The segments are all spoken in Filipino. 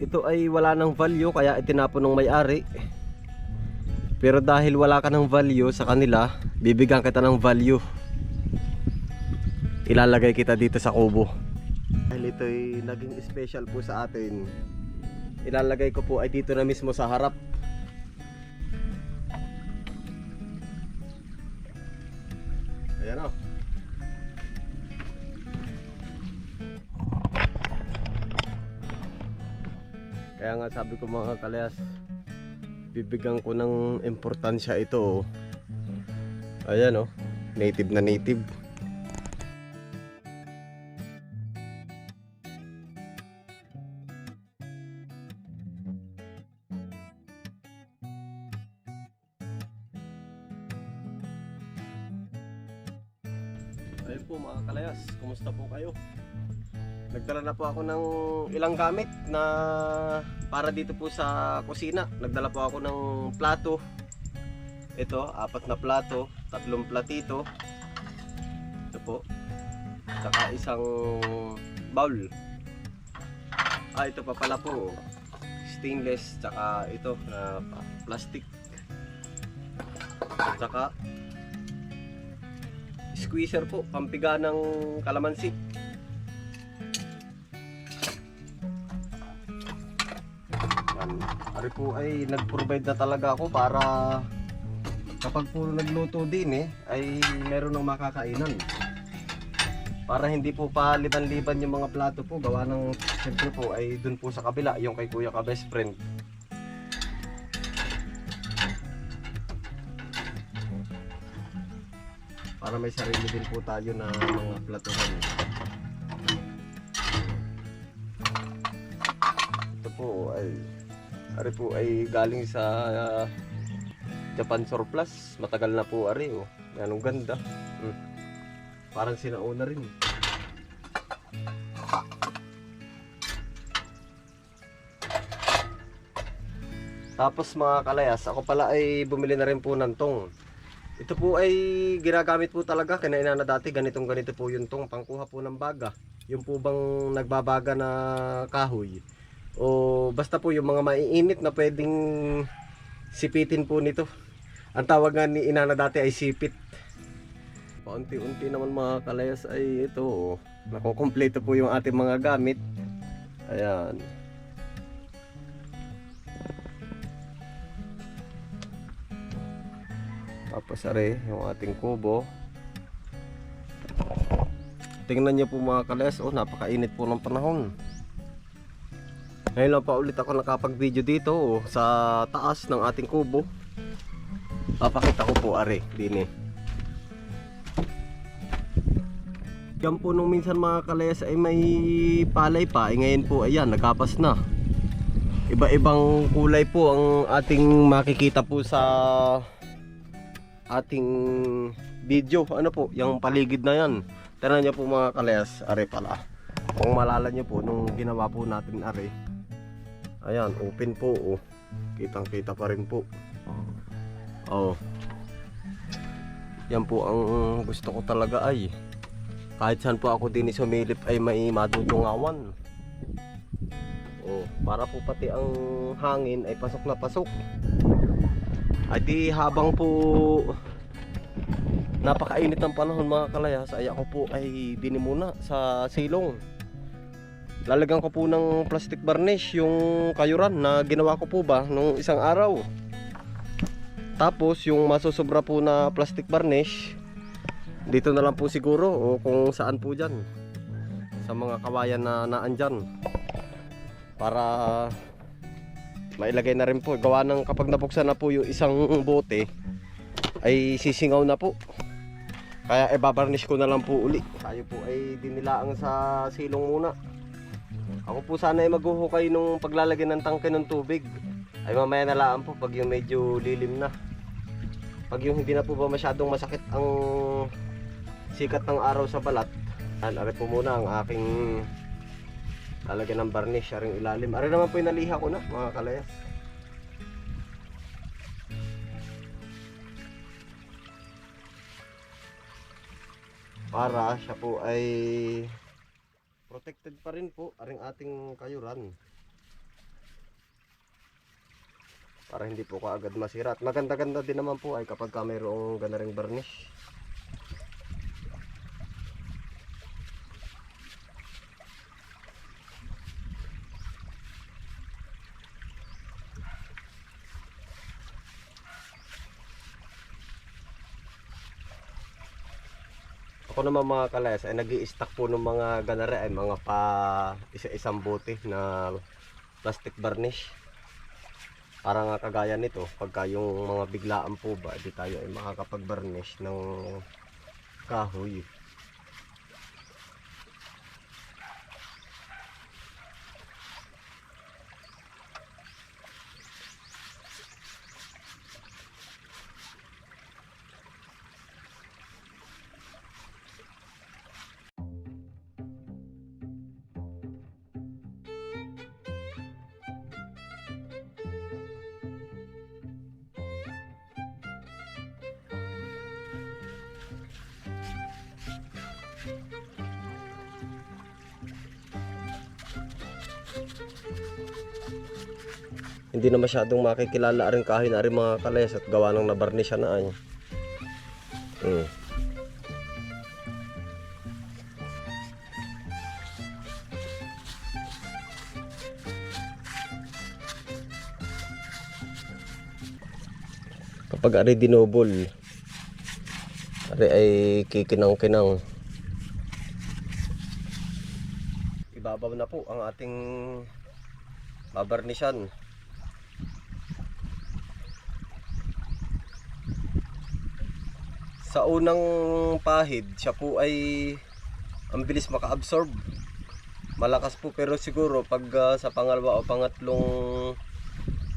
ito ay wala ng value kaya itinapon ng may-ari. Pero dahil wala ka ng value sa kanila, bibigyan kita ng value. Ilalagay kita dito sa kubo. Dahil ito ay naging special po sa atin. Ilalagay ko po ay dito na mismo sa harap. Ayan o. Kaya nga sabi ko mga kalayas, bibigyan ko ng importansya ito. oh. Ayan o, native na native. Nagdala na po ako ng ilang gamit na para dito po sa kusina. Nagdala po ako ng plato. Ito, apat na plato, tatlong platito. Ito po. Saka isang bowl. Ah, ito pa pala po. Stainless, tsaka ito na plastic. Tsaka squeezer po, pampiga ng kalamansi. Ari po ay nag-provide na talaga ako para kapag puro nagluto din eh, ay meron ng makakainan. Para hindi po paliban-liban yung mga plato po, gawa ng siyempre po ay dun po sa kabila, yung kay kuya ka best friend. Para may sarili din po tayo na mga platuhan. Ito po ay Ari po ay galing sa ah, Japan surplus. Matagal na po ari oh. Yan ang ganda. Hmm. Parang sinauna rin. Tapos mga kalayas, ako pala ay bumili na rin po ng tong. Ito po ay ginagamit po talaga kinaina na dati ganitong ganito po yung tong pangkuha po ng baga. Yung po bang nagbabaga na kahoy o basta po yung mga maiinit na pwedeng sipitin po nito. Ang tawag nga ni inana dati ay sipit. Paunti-unti naman mga kalayas ay ito. Nakokompleto po yung ating mga gamit. Ayan. Tapos are yung ating kubo. Tingnan niyo po mga kalayas, oh napakainit po ng panahon. Ngayon lang pa ulit ako nakapag-video dito oh, sa taas ng ating kubo. Papakita ko po are, din eh. Yan po nung minsan mga kalayas ay may palay pa, eh, ngayon po ayan, nagkapas na. Iba-ibang kulay po ang ating makikita po sa ating video. Ano po, yung paligid na yan. Tignan niyo po mga kalayas, are pala. Kung malala niyo po nung ginawa po natin are. Ayan, open po oh. Kitang kita pa rin po. Oh. Yan po ang gusto ko talaga ay kahit saan po ako din sumilip ay may madudungawan. Oh, para po pati ang hangin ay pasok na pasok. Ay di habang po napakainit ng panahon mga kalayas ay ako po ay dinimuna sa silong. Lalagyan ko po ng plastic varnish yung kayuran na ginawa ko po ba nung isang araw. Tapos yung masusobra po na plastic varnish dito na lang po siguro o kung saan po dyan. Sa mga kawayan na naandyan para mailagay na rin po. Gawa ng kapag nabuksan na po yung isang bote ay sisingaw na po. Kaya ibabarnish ko na lang po uli. Tayo po ay dinilaang sa silong muna ako po sana ay maghuhukay nung paglalagay ng tangke ng tubig ay mamaya na lang po pag yung medyo lilim na pag yung hindi na po ba masyadong masakit ang sikat ng araw sa balat Ari po muna ang aking lalagyan ng varnish, aring ilalim. Ari naman po yung naliha ko na, mga kalayas. Para siya po ay protected pa rin po aring ating kayuran. Para hindi po kaagad masira. At maganda-ganda din naman po ay kapag ka mayroong gana ring varnish. Ako naman mga kalayas ay nag stock po ng mga ganare ay mga pa isa-isang bote na plastic varnish. Para nga kagaya nito, pagka yung mga biglaan po ba, di tayo ay makakapag-varnish ng kahoy. Hindi na masyadong makikilala rin kahoy na rin mga kalayas at gawa ng nabarnish na ay. Hmm. Kapag ari dinobol, ari ay kikinang-kinang. Ibabaw na po ang ating babarnishan. Sa unang pahid, siya po ay ang bilis maka-absorb. Malakas po pero siguro pag ah, sa pangalawa o pangatlong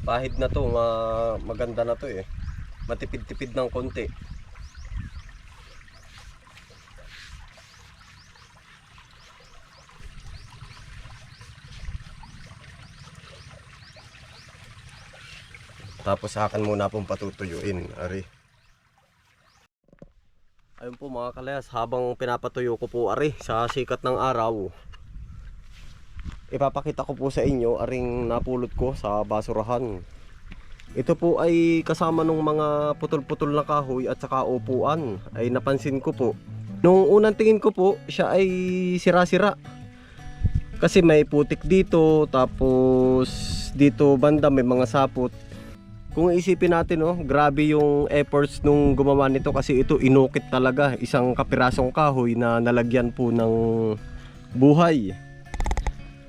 pahid na to, ma- maganda na to eh. Matipid-tipid ng konti. Tapos sa akin muna pong patutuyuin, Ari. Ayun po mga kalayas, habang pinapatuyo ko po ari sa sikat ng araw. Ipapakita ko po sa inyo aring napulot ko sa basurahan. Ito po ay kasama ng mga putol-putol na kahoy at saka upuan. Ay napansin ko po. Nung unang tingin ko po, siya ay sira-sira. Kasi may putik dito, tapos dito banda may mga sapot. Kung isipin natin, oh, grabe yung efforts nung gumawa nito kasi ito inukit talaga. Isang kapirasong kahoy na nalagyan po ng buhay.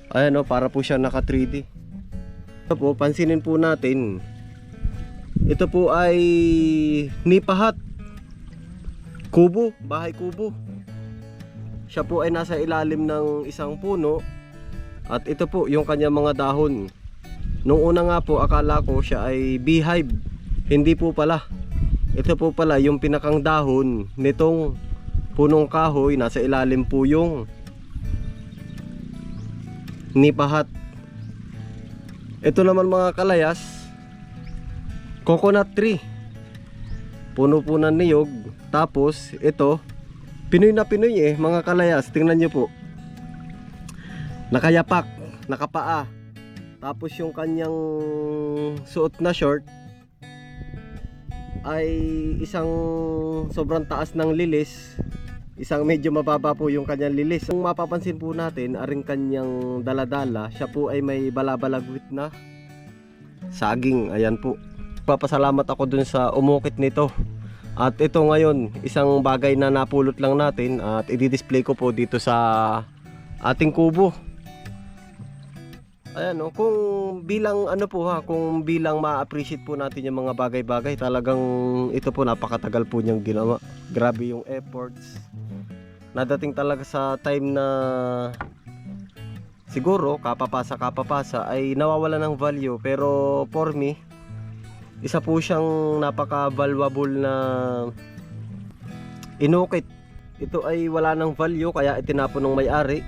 Ayan, oh, para po siya naka 3D. Ito po, pansinin po natin. Ito po ay nipahat. Kubo, bahay kubo. Siya po ay nasa ilalim ng isang puno. At ito po yung kanyang mga dahon. Nung una nga po akala ko siya ay beehive. Hindi po pala. Ito po pala yung pinakang dahon nitong punong kahoy nasa ilalim po yung nipahat. Ito naman mga kalayas, coconut tree. Puno po ng niyog. Tapos ito, Pinoy na Pinoy eh mga kalayas. Tingnan nyo po. Nakayapak, nakapaa. Tapos yung kanyang suot na short ay isang sobrang taas ng lilis. Isang medyo mababa po yung kanyang lilis. Kung mapapansin po natin, aring kanyang daladala, siya po ay may balabalagwit na saging. Ayan po. Papasalamat ako dun sa umukit nito. At ito ngayon, isang bagay na napulot lang natin at i-display ko po dito sa ating kubo. Ayan no, kung bilang ano po ha, kung bilang ma-appreciate po natin yung mga bagay-bagay, talagang ito po napakatagal po niyang ginawa. Grabe yung efforts. Nadating talaga sa time na siguro kapapasa kapapasa ay nawawala ng value pero for me isa po siyang napaka valuable na inukit. Ito ay wala ng value kaya itinapon ng may-ari.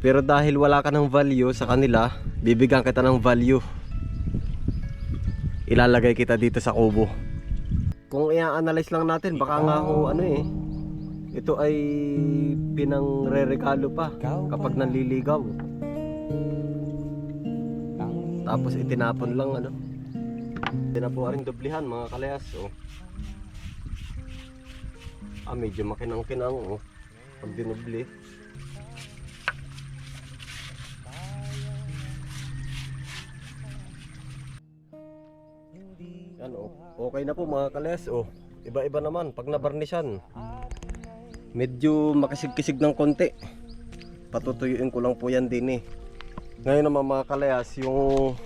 Pero dahil wala ka ng value sa kanila, bibigyan kita ng value. Ilalagay kita dito sa kubo. Kung i-analyze lang natin, baka nga ho, ano eh, ito ay pinangre-regalo pa kapag nanliligaw. Tapos itinapon lang ano. Hindi na po rin dublihan mga kalayas. Oh. Ah, medyo makinang-kinang. Oh. Pag dinubli. Okay na po mga kalayas. Oh. Iba-iba naman pag nabarnisan. Medyo makisig-kisig ng konti. Patutuyuin ko lang po yan din eh. Ngayon naman mga kalayas, yung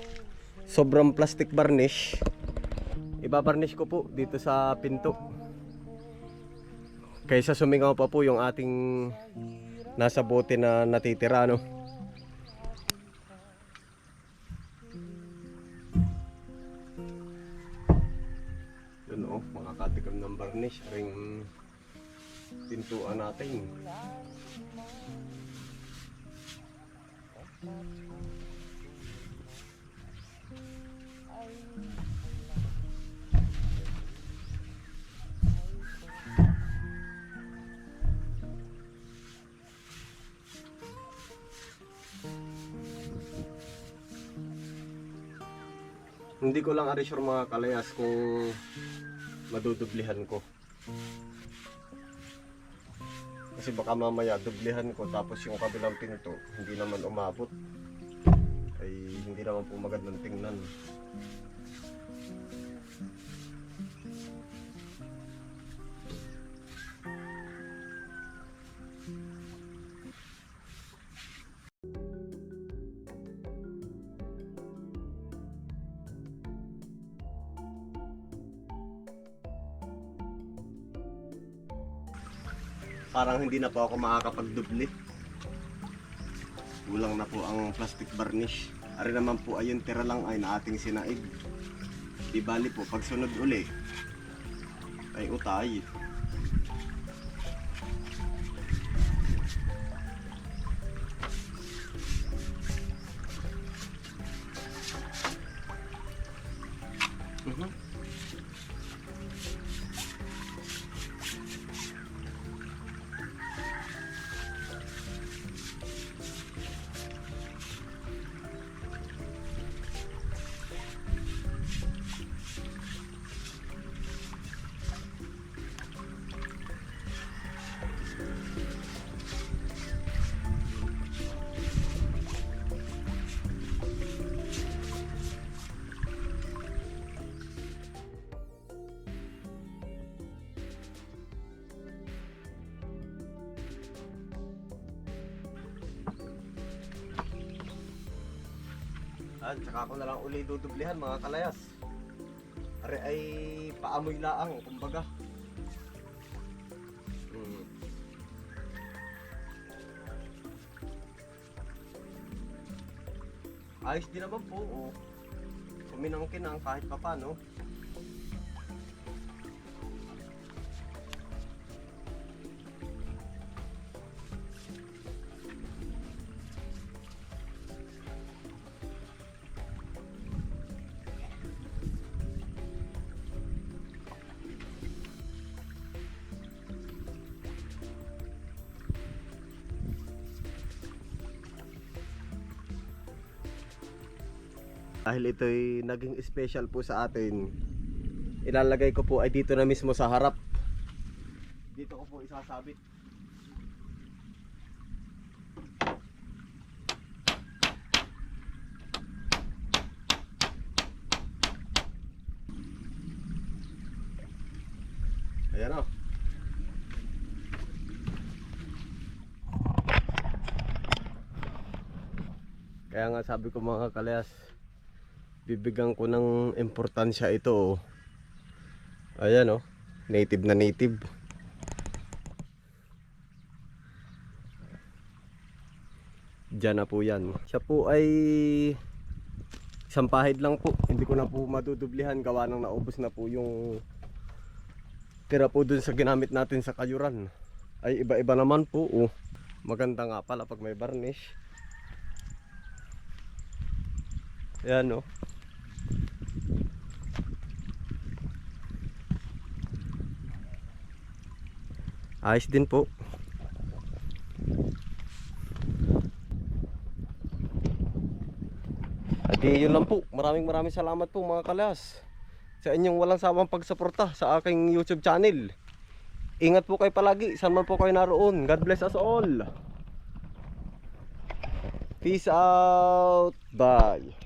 sobrang plastic varnish, ibabarnish ko po dito sa pinto. Kaysa sumingaw pa po yung ating nasa bote na natitira no. Varnish ring pintuan natin. Hindi ko lang ari sure mga kalayas kung madudublihan ko. Kasi baka mamaya dublihan ko tapos yung kabilang pinto hindi naman umabot. Ay hindi naman po magandang tingnan. Parang hindi na po ako makakapagdubli. Kulang na po ang plastic varnish. Ari naman po ayun tira lang ay na ating sinaig. Di bali po pag sunod uli ay utay. At saka ko na lang uli dudublihan mga kalayas. Are ay paamoy laang, kumbaga. Hmm. Ayos din naman po, oh. Kuminang-kinang kahit papano. Dahil ito'y naging special po sa atin, ilalagay ko po ay dito na mismo sa harap. Dito ko po isasabit. Ayan o. Kaya nga sabi ko mga kalayas, bibigyan ko ng importansya ito. oh. Ayan oh, native na native. Diyan na po yan. Siya po ay isang pahid lang po. Hindi ko na po madudublihan gawa nang naubos na po yung tira po dun sa ginamit natin sa kayuran. Ay iba-iba naman po. Oh. Maganda nga pala pag may varnish. Ayan oh. Ayos din po. Adi yun lang po. Maraming maraming salamat po mga kalas. Sa inyong walang sawang pagsuporta sa aking YouTube channel. Ingat po kayo palagi. Saan man po kayo naroon. God bless us all. Peace out. Bye.